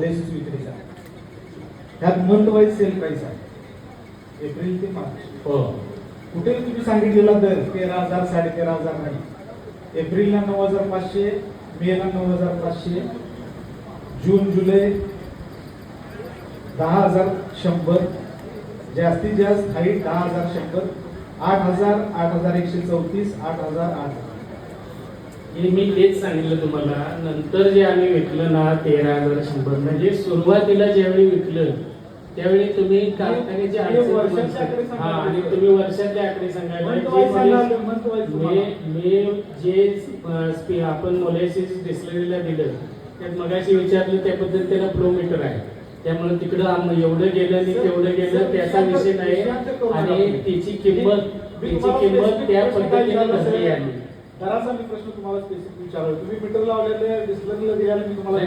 Basis विक्रीचा ह्यात month wise sale price आहे. एप्रिल ते मार्च. हो. कुठे तुम्ही सांगितलेला दर? तेरा हजार साडे तेरा हजार नाही. एप्रिलला नऊ हजार पाचशे मेला नऊ हजार पाचशे जून जुलै दहा हजार शंभर. जास्तीत जास्त हाईट दहा हजार शंभर. आठ हजार आठ हजार एकशे चौतीस आठ हजार आठ हजार. हे मी तेच सांगितलं तुम्हाला नंतर जे आम्ही विकलं ना तेरा हजार शंभर म्हणजे सुरुवातीला ज्यावेळी विकलं त्यावेळी तुम्ही कारखान्याची हे आणि तुम्ही वर्षातले आकडे सांगायला मे जे आपण मोलॅसिस डिस्लरीला दिलं त्यात मगाशी विचारलं त्या पद्धतीला फ्लो मीटर आहे. त्यामुळे तिकडं एवढं गेलं आणि तेवढं गेलं त्याचा विषय नाही. आणि त्याची किंमत तुम्हाला किंमत त्या पद्धतीने विचारला धरली दराचा मी प्रश्न तुम्हाला स्पेसिफिक विचारलो तुम्ही मीटर लावलेले डिस्प्लेला दिल्याने मी तुम्हाला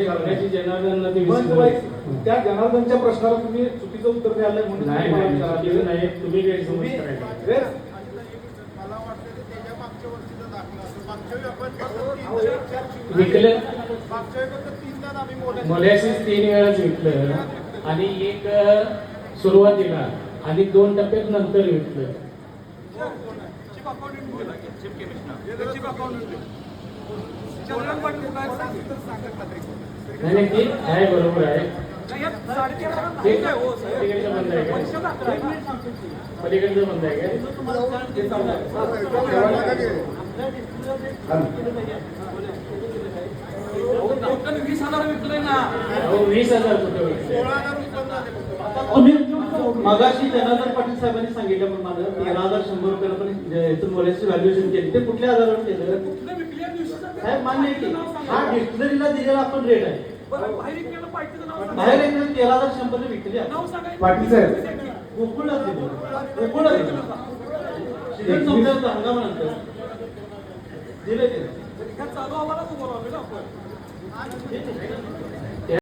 त्या जनार्दनच्या प्रश्नाला तुम्ही चुकीचं उत्तर द्यायला म्हणून नाही तुम्ही गैरसमज तुम्ही- करायला. वेळ- मला वाटतं ते त्याच्या मागच्या वर्षीचा दाखला असेल. मागच्या वेळी आपण फक्त तीन चार चार विकलं वेळी मोठ्या मोलॅसिस तीन वेळाच विकलं आणि एक सुरुवातीला आणि दोन टप्प्यात नंतर विकलं chief accountant chief accountant Chandran Patil काय सांगितलं सांगत का तरी नाही नाही ते आहे बरोबर आहे. हो? पलीकडचं बंद आहे वीस हजार विकलंय ना. अहो वीस हजार कुठे मगाशी जनार्दन पाटील साहेबांनी सांगितल्याप्रमाणे तेरा हजार शंभर रुपयाला पण इथून मोल्याची व्हॅल्युएशन केली. ते कुठल्या आधारावर केलं? साहेब मान्य आहे की. हा डिस्टलरीला दिलेला आपण रेट आहे. बाहेर एकदा तेरा हजार शंभर विकली. नाव सांगायचं. पाटील साहेब. गोकुळात दिली. गोकुळात दिली. सीझन संपल्यानंतर हंगामानंतर. दिले ते चालू आम्हाला